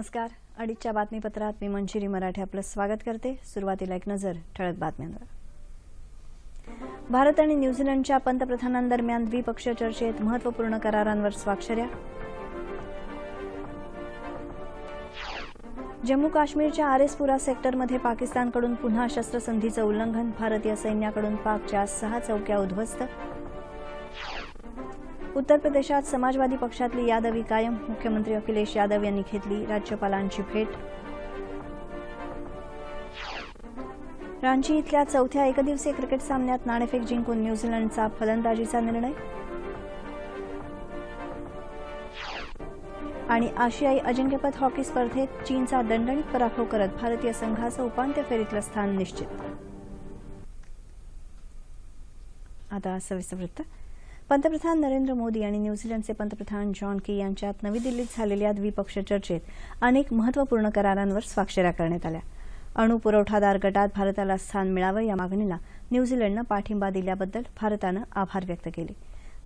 नमस्कार. अडीचच्या बातमीपत्रात मी मंजिरी मराठे आपलं स्वागत करते. सुरुवातीला एक नजर ठळक बातम्यांवर. भारत आणि न्यूझीलंडच्या पंतप्रधानांदरम्यान द्विपक्षीय चर्चेत महत्त्वपूर्ण करारांवर स्वाक्षऱ्या. जम्मू काश्मीरच्या आरेसपुरा सेक्टरमध्ये पाकिस्तानकडून पुन्हा शस्त्रसंधीचं उल्लंघन भारतीय सैन्याकडून पाकच्या सहा चौक्या उद्ध्वस्त. उत्तर प्रदेशात समाजवादी पक्षातली यादवी कायम. मुख्यमंत्री अखिलेश यादव यांनी घेतली राज्यपालांची भेट. रांची इथल्या चौथ्या एकदिवसीय क्रिकेट सामन्यात नाणेफेक जिंकून न्यूझीलंडचा फलंदाजीचा निर्णय. आणि आशियाई अजिंक्यपद हॉकी स्पर्धेत चीनचा दणदणीत पराभव करत भारतीय संघाचं उपांत्य फेरीतलं स्थान निश्चित. आता सविस्तर वृत्त. पंतप्रधान नरेंद्र मोदी आणि न्यूझीलंडचे पंतप्रधान जॉन की यांच्यात नवी दिल्लीत झालेल्या द्विपक्षीय चर्चेत अनेक महत्त्वपूर्ण करारांवर स्वाक्षऱ्या करण्यात आल्या. अणु पुरवठादार गटात भारताला स्थान मिळावं या मागणीला न्यूझीलंडनं पाठिंबा दिल्याबद्दल भारतानं आभार व्यक्त केले.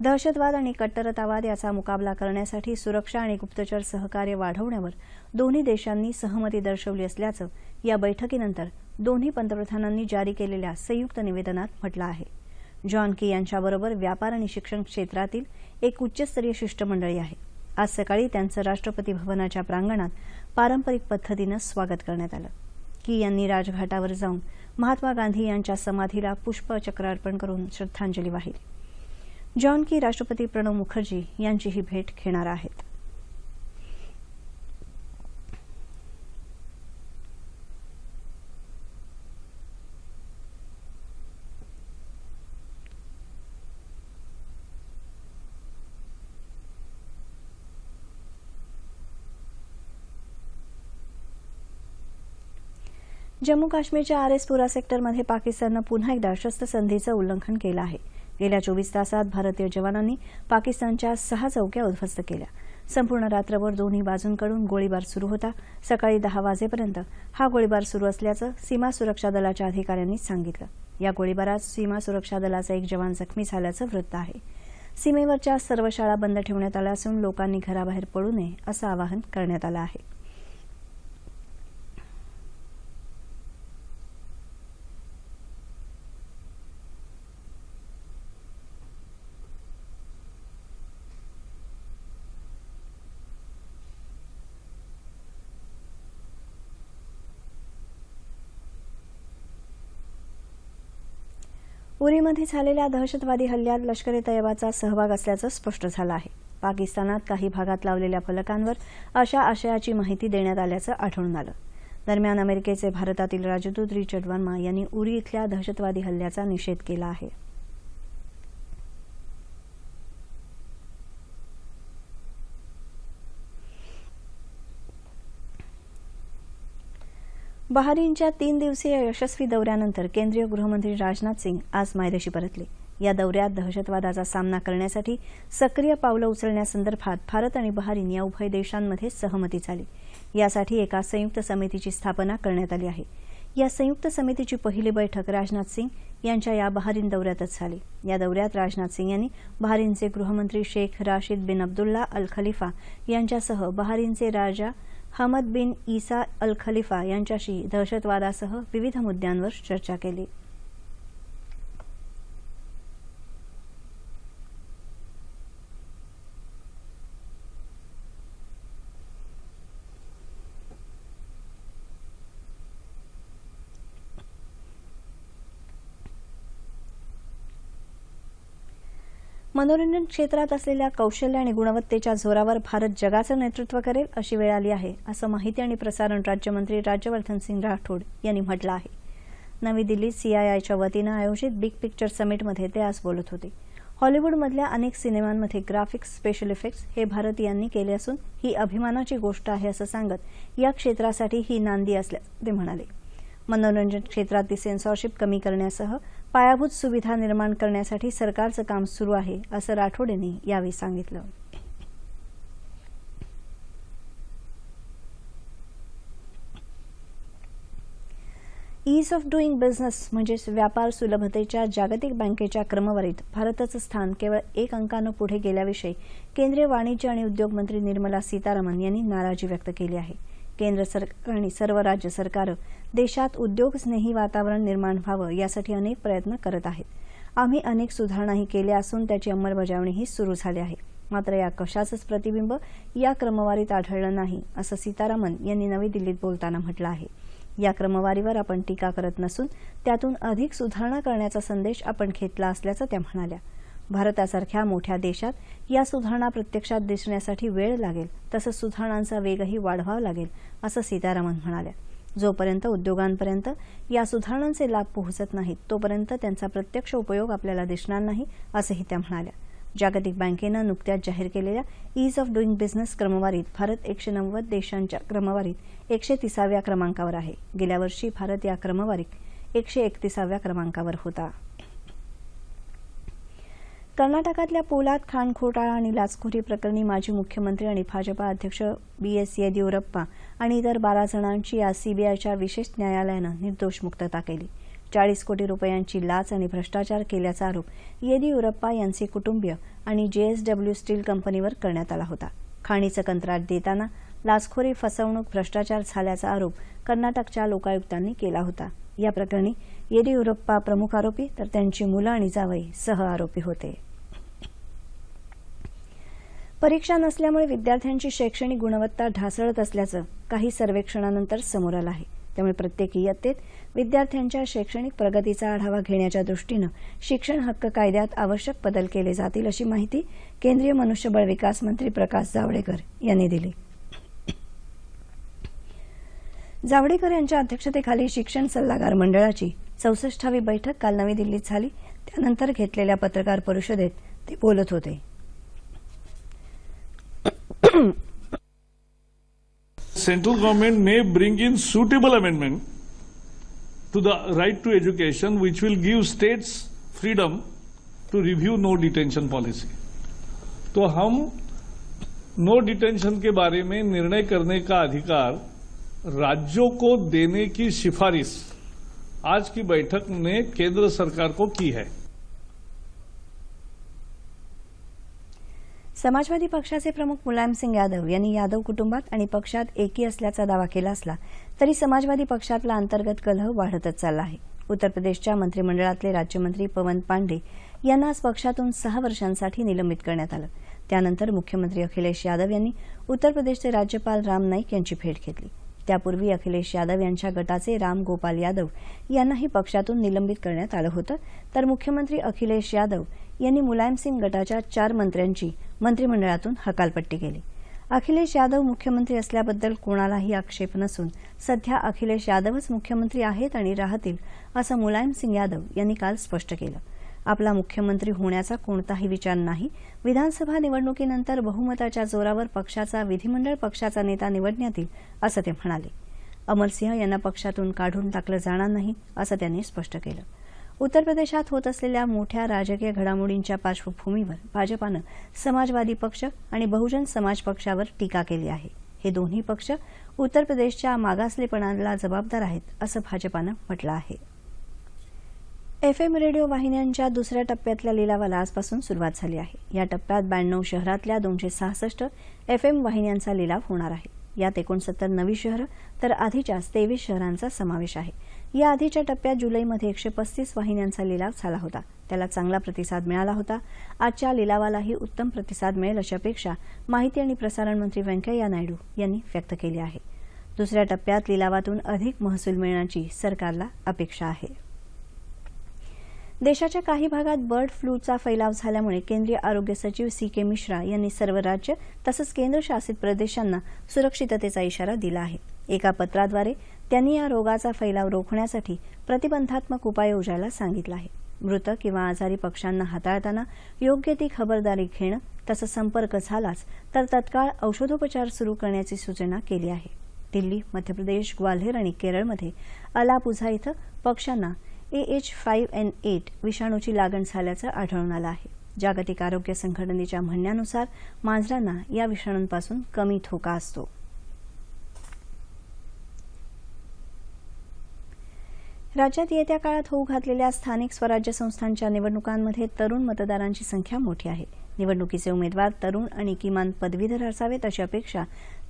दहशतवाद आणि कट्टरतावाद याचा मुकाबला करण्यासाठी सुरक्षा आणि गुप्तचर सहकार्य वाढवण्यावर दोन्ही देशांनी सहमती दर्शवली असल्याचं या बैठकीनंतर दोन्ही पंतप्रधानांनी जारी केलेल्या संयुक्त निवेदनात म्हटलं आहे. जॉन की यांच्याबरोबर व्यापार आणि शिक्षण क्षेत्रातील एक उच्चस्तरीय शिष्टमंडळी आहे. आज सकाळी त्यांचं राष्ट्रपती भवनाच्या प्रांगणात पारंपरिक पद्धतीनं स्वागत करण्यात आलं. की यांनी राजघाटावर जाऊन महात्मा गांधी यांच्या समाधीला पुष्पचक्र अर्पण करून श्रद्धांजली वाहिली. जॉन की राष्ट्रपती प्रणव मुखर्जी यांचीही भेट घेणार आहेत. जम्मू काश्मीरच्या आरेसपुरा सेक्टरमध्ये पाकिस्ताननं पुन्हा एकदा शस्त्रसंधीचं उल्लंघन केलं आहे. गेल्या चोवीस तासात भारतीय जवानांनी पाकिस्तानच्या सहा चौक्या उद्ध्वस्त केल्या. संपूर्ण रात्रभर दोन्ही बाजूंकडून गोळीबार सुरू होता. सकाळी दहा वाजेपर्यंत हा गोळीबार सुरू असल्याचं सीमा सुरक्षा दलाच्या अधिकाऱ्यांनी सांगितलं. या गोळीबारात सीमा सुरक्षा दलाचा एक जवान जखमी झाल्याचं वृत्त आहे. सीमेवरच्या सर्व शाळा बंद ठेवण्यात आल्या असून लोकांनी घराबाहेर पडू नये असं आवाहन करण्यात आलं आहे. उरीमध्ये झालेल्या दहशतवादी हल्ल्यात लष्कर ए तयबाचा सहभाग असल्याचं स्पष्ट झालं आहे. पाकिस्तानात काही भागात लावलेल्या फलकांवर अशा आशयाची माहिती देण्यात आल्याचं आढळून आलं. दरम्यान अमेरिकेचे भारतातील राजदूत रिचर्ड वर्मा यांनी उरी इथल्या दहशतवादी हल्ल्याचा निषेध केला आहे. बहारीनच्या तीन दिवसीय यशस्वी दौऱ्यानंतर केंद्रीय गृहमंत्री राजनाथ सिंग आज मायदेशी परतले. या दौऱ्यात दहशतवादाचा सामना करण्यासाठी सक्रिय पावलं उचलण्यासंदर्भात भारत आणि बहारीन या उभय देशांमध्ये सहमती झाली. यासाठी एका संयुक्त समितीची स्थापना करण्यात आली आहे. या संयुक्त समितीची पहिली बैठक राजनाथ सिंग यांच्या या बहारीन दौऱ्यातच झाली. या दौऱ्यात राजनाथ सिंग यांनी बहारीनचे गृहमंत्री Sheikh Rashid bin Abdullah Al Khalifa यांच्यासह बहारीनचे राजा हमद बिन ईसा अल खलिफा यांच्याशी दहशतवादासह विविध मुद्द्यांवर चर्चा केली. मनोरंजन क्षेत्रात असलेल्या कौशल्य आणि गुणवत्तेच्या जोरावर भारत जगाचं नेतृत्व करेल अशी वेळ आली आहे असं माहिती आणि प्रसारण राज्यमंत्री राज्यवर्धन सिंग राठोड यांनी म्हटलं आहे. नवी दिल्लीत सीआयआयच्या वतीनं आयोजित बिग पिक्चर समिटमध्ये ते आज बोलत होते. हॉलिवूडमधल्या अनेक सिनेमांमध्ये ग्राफिक्स स्पेशल इफेक्ट्स हे भारतीयांनी केले असून ही अभिमानाची गोष्ट आहे असं सांगत या क्षेत्रासाठी ही नांदी असल्याचं ते म्हणाले. मनोरंजन क्षेत्रातली सेन्सॉरशिप कमी करण्यासह पायाभूत सुविधा निर्माण करण्यासाठी सरकारचं काम सुरू आहे असं राठोड यांनी यावेळी सांगितलं. ईज ऑफ डुईंग बिझनेस म्हणजेच व्यापार सुलभतेच्या जागतिक बँकेच्या क्रमवारीत भारताचं स्थान केवळ एक अंकानं पुढे गेल्याविषयी केंद्रीय वाणिज्य आणि उद्योग मंत्री निर्मला सीतारामन यांनी नाराजी व्यक्त केली आहे. केंद्र सरकार आणि सर्व राज्य सरकारं देशात उद्योगस्नेही वातावरण निर्माण व्हावं यासाठी अनेक प्रयत्न करत आहेत. आम्ही अनेक सुधारणाही केल्या असून त्याची अंमलबजावणीही सुरू झाली आहे. मात्र या कशाचंच प्रतिबिंब या क्रमवारीत आढळलं नाही असं सीतारामन यांनी नवी दिल्लीत बोलताना म्हटलं आहे. या क्रमवारीवर आपण टीका करत नसून त्यातून अधिक सुधारणा करण्याचा संदेश आपण घेतला असल्याचं त्या म्हणाल्या. भारतासारख्या मोठ्या देशात या सुधारणा प्रत्यक्षात दिसण्यासाठी वेळ लागेल तसंच सुधारणांचा वेगही वाढवावा लागेल असं सीतारामन म्हणाल्या. जोपर्यंत उद्योगांपर्यंत या सुधारणांचे लाभ पोहोचत नाहीत तोपर्यंत त्यांचा प्रत्यक्ष उपयोग आपल्याला दिसणार नाही असंही त्या म्हणाल्या. जागतिक बँकेनं नुकत्याच जाहीर केलेल्या ईज ऑफ डुईंग बिझनेस क्रमवारीत भारत एकशे नव्वद देशांच्या क्रमवारीत एकशे तिसाव्या क्रमांकावर आहे. गेल्या वर्षी भारत या क्रमवारीत एकशे एकतीसाव्या क्रमांकावर होता. कर्नाटकातल्या पोलाद खाण घोटाळा आणि लाचखोरी प्रकरणी माजी मुख्यमंत्री आणि भाजपा अध्यक्ष बी एस येदियुरप्पा आणि इतर बारा जणांची आज सीबीआयच्या विशेष न्यायालयानं निर्दोष मुक्तता केली चाळीस कोटी रुपयांची लाच आणि भ्रष्टाचार केल्याचा आरोप येदियुरप्पा यांचे कुटुंबीय आणि जेएसडब्ल्यू स्टील कंपनीवर करण्यात आला होता. खाणीचं कंत्राट देताना लाचखोरी फसवणूक भ्रष्टाचार झाल्याचा आरोप कर्नाटकच्या लोकायुक्तांनी केला होता. या प्रकरणी येडियुरप्पा प्रमुख आरोपी तर त्यांची मुलं आणि जावई सह आरोपी होते. परीक्षा नसल्यामुळे विद्यार्थ्यांची शैक्षणिक गुणवत्ता ढासळत असल्याचं काही सर्वेक्षणानंतर समोर आलं आहे. त्यामुळे प्रत्येक इयत्तेत विद्यार्थ्यांच्या शैक्षणिक प्रगतीचा आढावा घेण्याच्या दृष्टीनं शिक्षण हक्क कायद्यात आवश्यक बदल केले जातील अशी माहिती केंद्रीय मनुष्यबळ विकास मंत्री प्रकाश जावडेकर यांनी दिली. जावडेकर यांच्या अध्यक्षतेखाली शिक्षण सल्लागार मंडळाची चौसष्टावी बैठक काल नवी दिल्लीत झाली. त्यानंतर घेतलेल्या पत्रकार परिषदेत ते बोलत होते. Central government may bring in suitable amendment to the right to education which will give states freedom to review no detention policy. तो हम नो डिटेन्शन के बारे में निर्णय करने का अधिकार राज्यों को देने की सिफारिश आज की बैठक ने केंद्र सरकार को की है। समाजवादी पक्षाचे प्रमुख मुलायम सिंग यादव यांनी यादव कुटुंबात आणि पक्षात एकी असल्याचा दावा केला असला तरी समाजवादी पक्षातला अंतर्गत कलह वाढतच चालला आहे. उत्तर प्रदेशच्या मंत्रिमंडळातले राज्यमंत्री पवन पांडे यांना आज पक्षातून सहा वर्षांसाठी निलंबित करण्यात आलं. त्यानंतर मुख्यमंत्री अखिलेश यादव यांनी उत्तर प्रदेशचे राज्यपाल राम नाईक यांची भेट घेतली. त्यापूर्वी अखिलेश यादव यांच्या गटाचे राम गोपाल यादव यांनाही पक्षातून निलंबित करण्यात आलं होतं. तर मुख्यमंत्री अखिलेश यादव यांनी मुलायमसिंग गटाच्या चार मंत्र्यांची मंत्रिमंडळातून हकालपट्टी केली. अखिलेश यादव मुख्यमंत्री असल्याबद्दल कोणालाही आक्षेप नसून सध्या अखिलेश यादवच मुख्यमंत्री आहेत आणि राहतील असं मुलायमसिंग यादव यांनी काल स्पष्ट केलं. आपला मुख्यमंत्री होण्याचा कोणताही विचार नाही. विधानसभा निवडणुकीनंतर बहुमताच्या जोरावर पक्षाचा विधिमंडळ पक्षाचा नेता निवडण्यात येईल असं ते म्हणाले. अमरसिंह यांना पक्षातून काढून टाकलं जाणार नाही असं त्यांनी स्पष्ट केलं. उत्तर प्रदेशात होत असलेल्या मोठ्या राजकीय घडामोडींच्या पार्श्वभूमीवर भाजपानं समाजवादी पक्ष आणि बहुजन समाज पक्षावर टीका केली आहे. हे दोन्ही पक्ष उत्तर प्रदेशच्या मागासलेपणाला जबाबदार आहेत असं भाजपानं म्हटलं आहे. एफ एम रेडिओ वाहिन्यांच्या दुसऱ्या टप्प्यातल्या लिलावाला आजपासून सुरुवात झाली आहे. या टप्प्यात ब्याण्णव शहरातल्या दोनशे सहासष्ट एफ एम वाहिन्यांचा लिलाव होणार आहे. यात एकोणसत्तर नवी शहरं तर आधीच्याच तेवीस शहरांचा समावेश आहे. या आधीच्या टप्प्यात जुलैमध्ये एकशे पस्तीस वाहिन्यांचा लिलाव झाला होता. त्याला चांगला प्रतिसाद मिळाला होता. आजच्या लिलावालाही उत्तम प्रतिसाद मिळेल अशी अपेक्षा माहिती आणि प्रसारण मंत्री व्यंकय्या नायडू यांनी व्यक्त केली आहे. दुसऱ्या टप्प्यात लिलावातून अधिक महसूल मिळण्याची सरकारला अपेक्षा आहे. देशाच्या काही भागात बर्ड फ्लूचा फैलाव झाल्यामुळे केंद्रीय आरोग्य सचिव सी के मिश्रा यांनी सर्व राज्य तसंच केंद्रशासित प्रदेशांना सुरक्षिततेचा इशारा दिला आहे. एका पत्राद्वारे त्यांनी या रोगाचा फैलाव रोखण्यासाठी प्रतिबंधात्मक उपाय योजायला सांगितलं आहे. मृत किंवा आजारी पक्ष्यांना हाताळताना योग्य ती खबरदारी घेणं तसं संपर्क झालाच तर तत्काळ औषधोपचार सुरू करण्याची सूचना केली आहे. दिल्ली मध्य प्रदेश ग्वाल्हेर आणि केरळमध्ये अलापुझा इथं पक्ष्यांना A H five N eight विषाणूची लागण झाल्याचं आढळून आलं आहे. जागतिक आरोग्य संघटनेच्या म्हणण्यानुसार मांजरांना या विषाणूंपासून कमी धोका असतो. राज्यात येत्या काळात होऊ घातलेल्या स्थानिक स्वराज्य संस्थांच्या निवडणुकांमध्ये तरुण मतदारांची संख्या मोठी आहे. निवडणुकीचे उमेदवार तरुण आणि किमान पदवीधर असावेत अशी अपेक्षा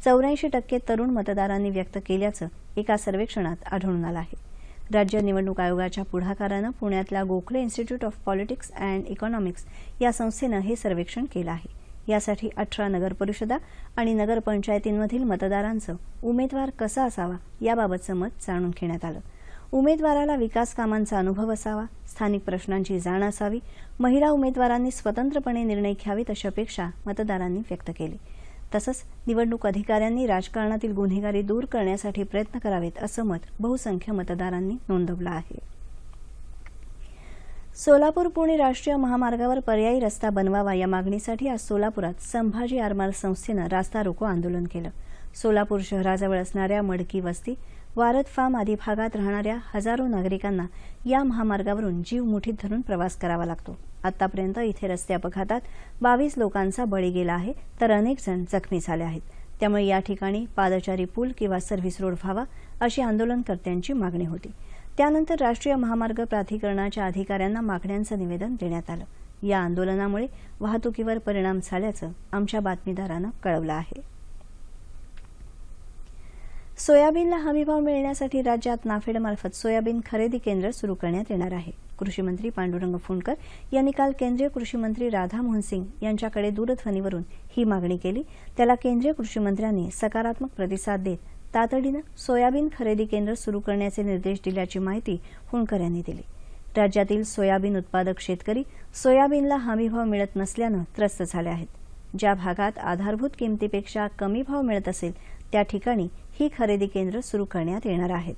चौऱ्याऐंशी टक्के तरुण मतदारांनी व्यक्त केल्याचं एका सर्वेक्षणात आढळून आलं आहे. राज्य निवडणूक आयोगाच्या पुढाकारानं पुण्यातल्या Gokhale institute of politics and economics या संस्थेनं हे सर्वेक्षण केलं आहे. यासाठी अठरा नगरपरिषदा आणि नगरपंचायतींमधील मतदारांचं उमेदवार कसा असावा याबाबतचं मत जाणून घेण्यात आलं. उमेदवाराला विकास कामांचा अनुभव असावा स्थानिक प्रश्नांची जाण असावी महिला उमेदवारांनी स्वतंत्रपणे निर्णय घ्यावेत अशी अपेक्षा मतदारांनी व्यक्त केली. तसंच निवडणूक अधिकाऱ्यांनी राजकारणातील गुन्हेगारी दूर करण्यासाठी प्रयत्न करावेत असं मत बहुसंख्य मतदारांनी नोंदवलं आहे. सोलापूर पुणे राष्ट्रीय महामार्गावर पर्यायी रस्ता बनवावा या मागणीसाठी आज सोलापुरात संभाजी आरमार संस्थेनं रास्ता रोको आंदोलन केलं. सोलापूर शहराजवळ असणाऱ्या मडकी वस्ती वारद फार्म आदी भागात राहणाऱ्या हजारो नागरिकांना या महामार्गावरून जीव मुठीत धरून प्रवास करावा लागतो. आतापर्यंत इथे रस्ते अपघातात बावीस लोकांचा बळी गेला आहे तर अनेक जण जखमी झाले आहेत. त्यामुळे या ठिकाणी पादचारी पूल किंवा सर्व्हिस रोड व्हावा अशी आंदोलनकर्त्यांची मागणी होती. त्यानंतर राष्ट्रीय महामार्ग प्राधिकरणाच्या अधिकाऱ्यांना मागण्यांचं निवेदन देण्यात आलं. या आंदोलनामुळे वाहतुकीवर परिणाम झाल्याचं आमच्या बातमीदारानं कळवलं आहे. सोयाबीनला हमीभाव मिळण्यासाठी राज्यात नाफेडमार्फत सोयाबीन खरेदी केंद्र सुरू करण्यात येणार आहे. कृषी मंत्री पांडुरंग फुंडकर यांनी काल केंद्रीय कृषी मंत्री राधामोहन सिंग यांच्याकडे दूरध्वनीवरून ही मागणी केली. त्याला केंद्रीय कृषी मंत्र्यांनी सकारात्मक प्रतिसाद देत तातडीनं सोयाबीन खरेदी केंद्र सुरू करण्याचे निर्देश दिल्याची माहिती फुंडकर यांनी दिली. राज्यातील सोयाबीन उत्पादक शेतकरी सोयाबीनला हमीभाव मिळत नसल्यानं त्रस्त झाले आहेत. ज्या भागात आधारभूत किमतीपेक्षा कमी भाव मिळत असेल त्या ठिकाणी ही खरेदी केंद्र सुरू करण्यात येणार आहेत.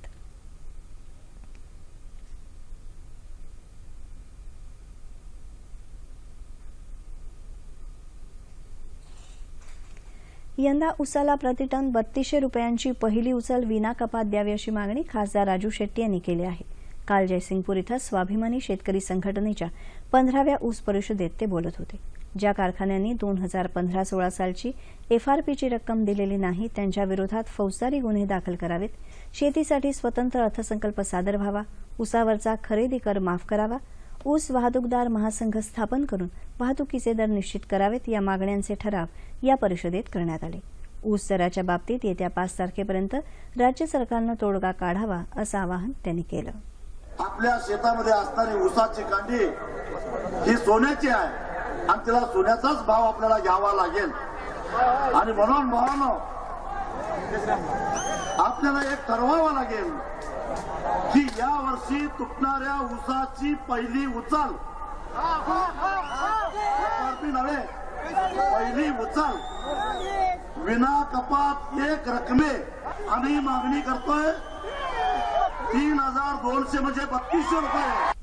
यंदा उसाला प्रतिटन बत्तीसशे रुपयांची पहिली उचल विना कपात द्यावी अशी मागणी खासदार राजू शेट्टी यांनी केली आहे. काल जयसिंगपूर इथं स्वाभिमानी शेतकरी संघटनेच्या पंधराव्या ऊस परिषदेत ते बोलत होते. ज्या कारखान्यांनी दोन हजार पंधरा सोळा सालची एफआरपीची रक्कम दिलेली नाही त्यांच्या विरोधात फौजदारी गुन्हे दाखल करावेत. शेतीसाठी स्वतंत्र अर्थसंकल्प सादर व्हावा. उसावरचा खरेदी कर माफ करावा. ऊस वाहतूकदार महासंघ स्थापन करून वाहतुकीचे दर निश्चित करावेत या मागण्यांचे ठराव या परिषदेत करण्यात आले. ऊस दराच्या बाबतीत येत्या पाच तारखेपर्यंत राज्य सरकारनं तोडगा काढावा असं आवाहन त्यांनी केलं. आपल्या शेतामध्ये असणारी ऊसाची कांडी ही सोन्याची आहे. आणि तिला सोन्याचाच भाव आपल्याला घ्यावा लागेल. आणि म्हणून भावानो आपल्याला एक ठरवावं लागेल की या वर्षी तुटणाऱ्या उसाची पहिली उचल. नव्हे पहिली उचल. विना कपात एक रकमे. आम्ही मागणी करतोय तीन हजार दोनशे म्हणजे बत्तीसशे रुपये.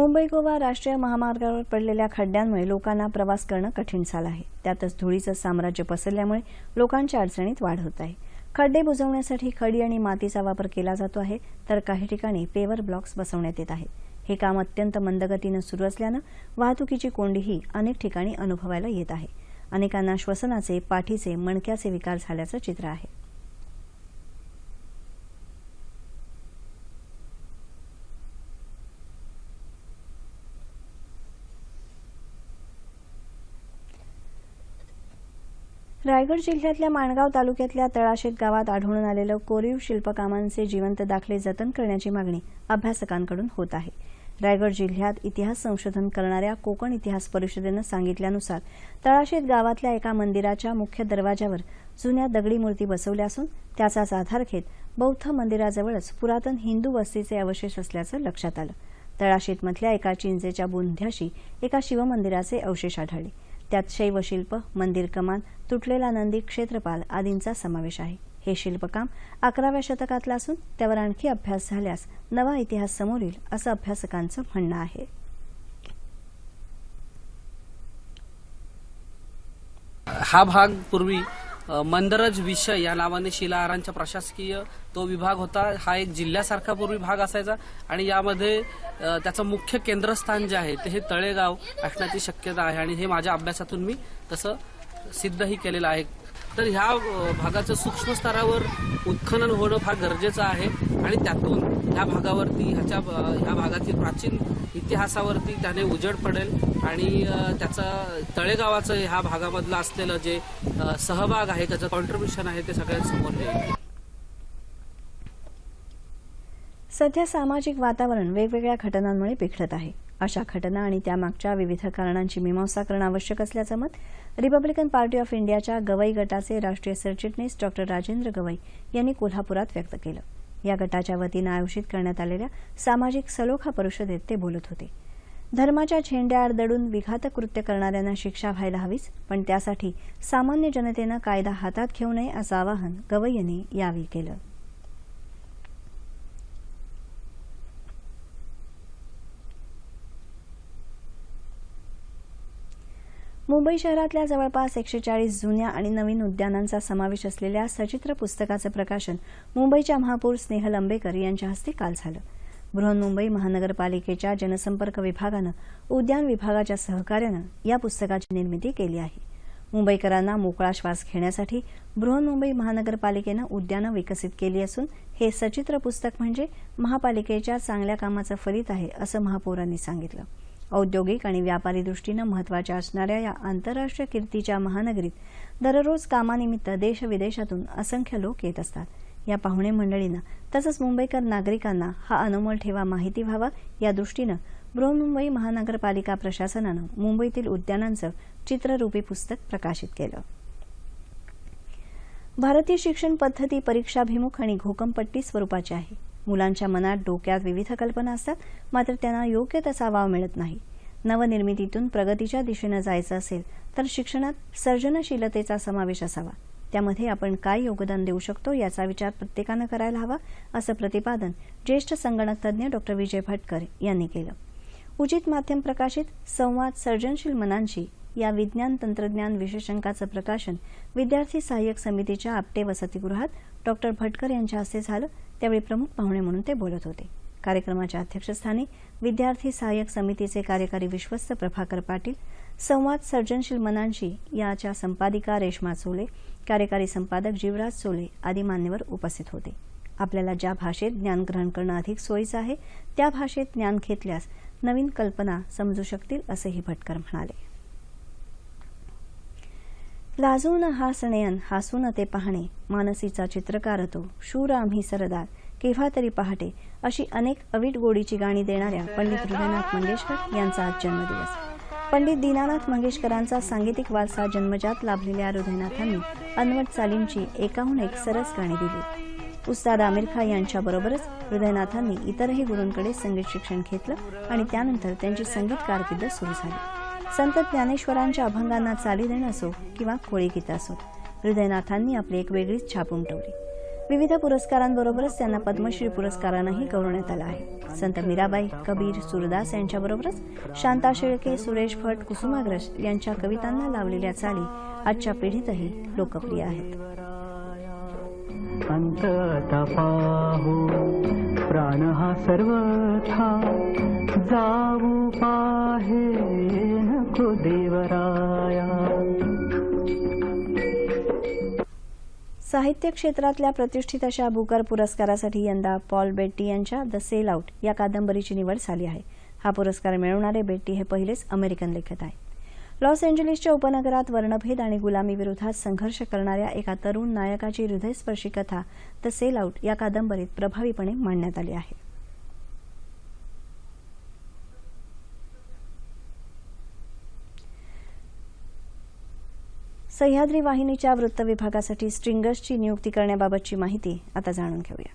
मुंबई गोवा राष्ट्रीय महामार्गावर पडलेल्या खड्ड्यांमुळे लोकांना प्रवास करणं कठीण झालं आहे. त्यातच धुळीचं साम्राज्य पसरल्यामुळे लोकांच्या अडचणीत वाढ होत आहे. खड्डे बुजवण्यासाठी खडी आणि मातीचा वापर केला जातो आहे तर काही ठिकाणी पेवर ब्लॉक्स बसवण्यात येत आहेत. हे काम अत्यंत मंदगतीनं सुरू असल्यानं वाहतुकीची कोंडीही अनेक ठिकाणी अनुभवायला येत आहे. अनेकांना श्वसनाचे पाठीचे मणक्याचे विकार झाल्याचं चित्र आहे. रायगड जिल्ह्यातल्या माणगाव तालुक्यातल्या तळाशेत गावात आढळून आलेलं कोरीव शिल्पकामांचे जिवंत दाखले जतन करण्याची मागणी अभ्यासकांकडून होत आहे. रायगड जिल्ह्यात इतिहास संशोधन करणाऱ्या कोकण इतिहास परिषदेनं सांगितल्यानुसार तळाशेत गावातल्या एका मंदिराच्या मुख्य दरवाजावर जुन्या दगडी मूर्ती बसवल्या असून त्याचाच आधार घेत बौद्ध मंदिराजवळच पुरातन हिंदू वस्तीचे अवशेष असल्याचं लक्षात आलं. तळाशेतमधल्या एका चिंचेच्या बुंध्याशी एका शिवमंदिराचे अवशेष आढळले. त्यात शैवशिल्प मंदिर कमान तुटलेला नंदी क्षेत्रपाल आदींचा समावेश आहे. हे शिल्पकाम अकराव्या शतकातलं असून त्यावर आणखी अभ्यास झाल्यास नवा इतिहास समोर येईल असं अभ्यासकांचं म्हणणं आहे. हा भाग पूर्वी मंदरज विषय या नावाने शिलाहारांचा प्रशासकीय तो विभाग होता. हा एक जिल्ह्यासारखा पूर्वी भाग असायचा. आणि यामध्ये त्याचं मुख्य केंद्रस्थान जे आहे ते हे तळेगाव असण्याची शक्यता आहे. आणि हे माझ्या अभ्यासातून मी तसं सिद्धही केलेलं आहे. तर ह्या भागाचं सूक्ष्म स्तरावर उत्खनन होणं फार गरजेचं आहे. आणि त्यातून ह्या भागावरती ह्याच्या ह्या भागातील प्राचीन इतिहासावरती त्याने उजड पडेल आणि त्याचं तळेगावाचं ह्या भागामधलं असलेलं जे सहभाग आहे त्याचं कॉन्ट्रीब्युशन आहे ते सगळ्यांसमोर येईल. सध्या सामाजिक वातावरण वेगवेगळ्या घटनांमुळे बिघडत आहे. अशा घटना आणि त्यामागच्या विविध कारणांची मीमांसा करणं आवश्यक असल्याचं मत रिपब्लिकन पार्टी ऑफ इंडियाच्या गवई गटाचे राष्ट्रीय सरचिटणीस डॉक्टर राजेंद्र गवई यांनी कोल्हापुरात व्यक्त केलं. या गटाच्या वतीनं आयोजित करण्यात आलेल्या सामाजिक सलोखा परिषदेत ते बोलत होते. धर्माच्या झेंड्याआड दडून विघातक कृत्य करणाऱ्यांना शिक्षा व्हायला हवीच पण त्यासाठी सामान्य जनतेनं कायदा हातात घेऊ नये असं आवाहन गवई यांनी यावेळी केलं. मुंबई शहरातल्या जवळपास एकशे चाळीस जुन्या आणि नवीन उद्यानांचा समावेश असलेल्या सचित्र पुस्तकाचं प्रकाशन मुंबईच्या महापौर स्नेहल अंबेकर यांच्या हस्ते काल झालं. बृहन्मुंबई महानगरपालिकेच्या जनसंपर्क विभागानं उद्यान विभागाच्या सहकार्यानं या पुस्तकाची निर्मिती केली आहे. मुंबईकरांना मोकळा श्वास घेण्यासाठी बृहन्मुंबई महानगरपालिकेनं उद्यानं विकसित केली असून हे सचित्र पुस्तक म्हणजे महापालिकेच्या चांगल्या कामाचं फलित आहे असं महापौरांनी सांगितलं. औद्योगिक आणि व्यापारी दृष्टीनं महत्त्वाच्या असणाऱ्या या आंतरराष्ट्रीय कीर्तीच्या महानगरीत दररोज कामानिमित्त देश विदेशातून असंख्य लोक येत असतात. या पाहुणे मंडळींना तसंच मुंबईकर नागरिकांना हा अनमोल ठेवा माहिती व्हावा या दृष्टीनं बृहमुंबई महानगरपालिका प्रशासनानं मुंबईतील उद्यानांचं चित्ररूपी पुस्तक प्रकाशित केलं. भारतीय शिक्षण पद्धती परीक्षाभिमुख आणि घोकमपट्टी स्वरूपाची आहे. मुलांच्या मनात डोक्यात विविध कल्पना असतात मात्र त्यांना योग्य तसा वाव मिळत नाही. नवनिर्मितीतून प्रगतीच्या दिशेनं जायचं असेल तर शिक्षणात सर्जनशीलतेचा समावेश असावा. त्यामध्ये आपण काय योगदान देऊ शकतो याचा विचार प्रत्येकानं करायला हवा असं प्रतिपादन ज्येष्ठ संगणक तज्ज्ञ डॉक्टर विजय भटकर यांनी केलं. उचित माध्यम प्रकाशित संवाद सर्जनशील मनांशी या विज्ञान तंत्रज्ञान विशेषांकाचं प्रकाशन विद्यार्थी सहाय्यक समितीच्या आपटे वसतिगृहात डॉक्टर भटकर यांच्या हस्ते झालं. त्यावेळी प्रमुख पाहुणे म्हणून ते बोलत होते. कार्यक्रमाच्या अध्यक्षस्थानी विद्यार्थी सहाय्यक समितीचे कार्यकारी विश्वस्त प्रभाकर पाटील संवाद सर्जनशील मनांशी याच्या संपादिका रेश्मा चोले कार्यकारी संपादक जीवराज चोले आदी मान्यवर उपस्थित होते. आपल्याला ज्या भाषेत ज्ञान ग्रहण करणं अधिक सोयीचं आहे त्या भाषेत ज्ञान घेतल्यास नवीन कल्पना समजू शकतील असंही भटकर म्हणाले. लाजून हासणेयन हासून ते पाहणे. मानसीचा चित्रकार तो. शूर आम्ही सरदार. केव्हा तरी पहाटे. अशी अनेक अवीट गोडीची गाणी देणाऱ्या पंडित हृदयनाथ मंगेशकर यांचा आज जन्मदिवस. पंडित दीनानाथ मंगेशकरांचा सांगीतिक वारसा जन्मजात लाभलेल्या हृदयनाथांनी अनवट चालींची एकाहून एक सरस गाणी दिली. उस्ताद आमिर खान यांच्याबरोबरच हृदयनाथांनी इतरही गुरूंकडे संगीत शिक्षण घेतलं आणि त्यानंतर त्यांची संगीत कारकीर्द सुरू झाली. संत ज्ञानेश्वरांच्या अभंगांना चाली देणं असो किंवा कोळी गीत असो हृदयनाथांनी आपली एक वेगळीच छाप उमटवली विविध पुरस्कारांबरोबरच त्यांना पद्मश्री पुरस्कारानंही गौरवण्यात आलं आहे. संत मीराबाई कबीर सुरदास यांच्याबरोबरच शांता शेळके सुरेश भट कुसुमाग्रज यांच्या कवितांना लावलेल्या चाली आजच्या पिढीतही लोकप्रिय आहेत. प्राण हा सर्वथा. जाऊ पाहे नको देवराया. साहित्य क्षेत्रातल्या प्रतिष्ठित अशा बुकर पुरस्कारासाठी यंदा पॉल बेट्टी यांच्या द सेल आउट या कादंबरीची निवड झाली आहे. हा पुरस्कार मिळवणारे बेट्टी हे पहिलेच अमेरिकन लेखक आहेत. लॉस एंजलिसच्या उपनगरात वर्णभेद आणि गुलामी विरोधात संघर्ष करणाऱ्या एका तरुण नायकाची हृदयस्पर्शी कथा द सेल आउट या कादंबरीत प्रभावीपणे मांडण्यात आली आहे. सह्याद्री वाहिनीच्या वृत्त विभागासाठी स्ट्रिंगर्सची नियुक्ती करण्याबाबतची माहिती आता जाणून घेऊया.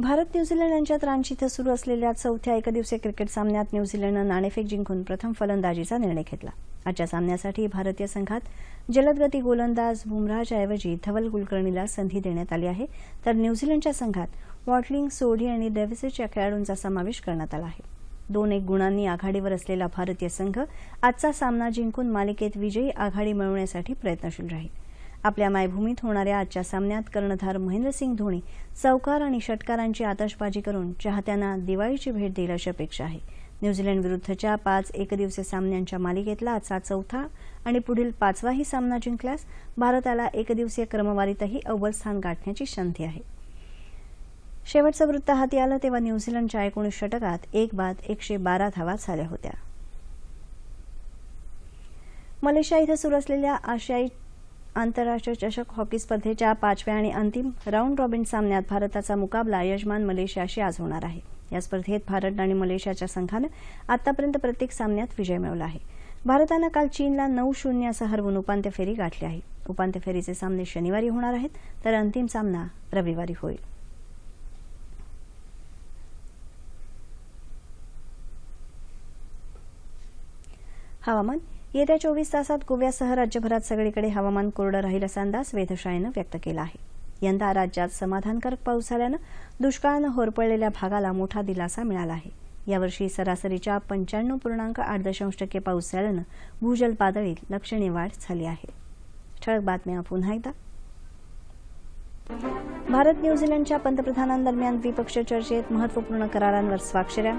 भारत न्यूझीलंड यांच्यात रांची इथं सुरू असलेल्या चौथ्या एकदिवसीय क्रिकेट सामन्यात न्यूझीलंडनं नाणेफेक जिंकून प्रथम फलंदाजीचा निर्णय घेतला. आजच्या सामन्यासाठी भारतीय संघात जलदगती गोलंदाज बुमराहच्या ऐवजी धवल कुलकर्णीला संधी देण्यात आली आहे. तर न्यूझीलंडच्या संघात वॉटलिंग सोढी आणि डेव्हिसिच या खेळाडूंचा समावेश करण्यात आला आहे. दोन एक गुणांनी आघाडीवर असलेला भारतीय संघ आजचा सामना जिंकून मालिकेत विजयी आघाडी मिळवण्यासाठी प्रयत्नशील राहील. आपल्या मायभूमीत होणाऱ्या आजच्या सामन्यात कर्णधार महेंद्रसिंग धोनी चौकार आणि षटकारांची आतषबाजी करून चाहत्यांना दिवाळीची भेट देईल अशी अपेक्षा आहे. न्यूझीलंड विरुद्धच्या पाच एकदिवसीय सामन्यांच्या मालिकेतला आजचा चौथा आणि पुढील पाचवाही सामना जिंकल्यास भारताला एकदिवसीय क्रमवारीतही अव्वल स्थान गाठण्याची संधी आहे. शेवटचं वृत्त हाती आलं तेव्हा न्यूझीलंडच्या एकोणीस षटकात एक बाद एकशे बारा धावा झाल्या होत्या. मलेशिया इथं सुरू असलेल्या आशियाई आंतरराष्ट्रीय चषक हॉकी स्पर्धेच्या पाचव्या आणि अंतिम राऊंड रॉबिन सामन्यात भारताचा मुकाबला यजमान मलेशियाशी आज होणार आहे. या स्पर्धेत भारत आणि मलेशियाच्या संघानं आतापर्यंत प्रत्येक सामन्यात विजय मिळवला आहे. भारतानं काल चीनला नऊ शून्य असं हरवून उपांत्य फेरी गाठली आहे. उपांत्य फेरीचे सामने शनिवारी होणार आहेत तर अंतिम सामना रविवारी होईल. हवामान येत्या चोवीस तासात गोव्यासह राज्यभरात सगळीकडे हवामान कोरडं राहील असा अंदाज वेधशाळेनं व्यक्त केला आहे. यंदा राज्यात समाधानकारक पाऊस झाल्यानं दुष्काळानं होरपळलेल्या भागाला मोठा दिलासा मिळाला आहे. यावर्षी सरासरीच्या पंच्याण्णव पूर्णांक आठ दशांश टक्के पाऊस झाल्यानं भूजल पातळीत लक्षणीय वाढ झाली आहे. ठळक बातम्या पुन्हा एकदा. भारत न्यूझीलंडच्या पंतप्रधानांदरम्यान द्विपक्षीय चर्चेत महत्त्वपूर्ण करारांवर स्वाक्षऱ्या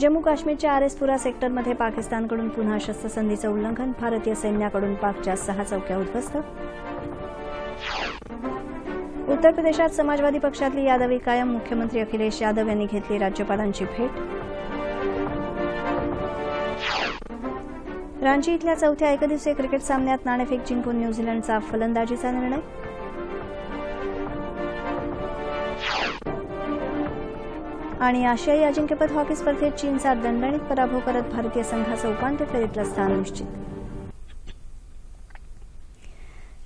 जम्मू काश्मीरच्या आरेसपुरा सेक्टरमध्ये पाकिस्तानकडून पुन्हा शस्त्रसंधीचं उल्लंघन भारतीय सैन्याकडून पाकच्या सहा चौक्या उद्ध्वस्त. उत्तर प्रदेशात समाजवादी पक्षातली यादवी कायम मुख्यमंत्री अखिलेश यादव यांनी घेतली राज्यपालांची भेट. रांची इथल्या चौथ्या एकदिवसीय क्रिकेट सामन्यात नाणेफेक जिंकून न्यूझीलंडचा फलंदाजीचा निर्णय. आणि आशियाई अजिंक्यपद हॉकी स्पर्धेत चीनचा दणदणीत पराभव करत भारतीय संघाचं उपांत्य फेरीतलं स्थान निश्चित.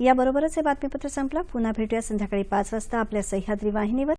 याबरोबरच हे बातमीपत्र संपलं. पुन्हा भेटूया संध्याकाळी पाच वाजता आपल्या सह्याद्री वाहिनीवर.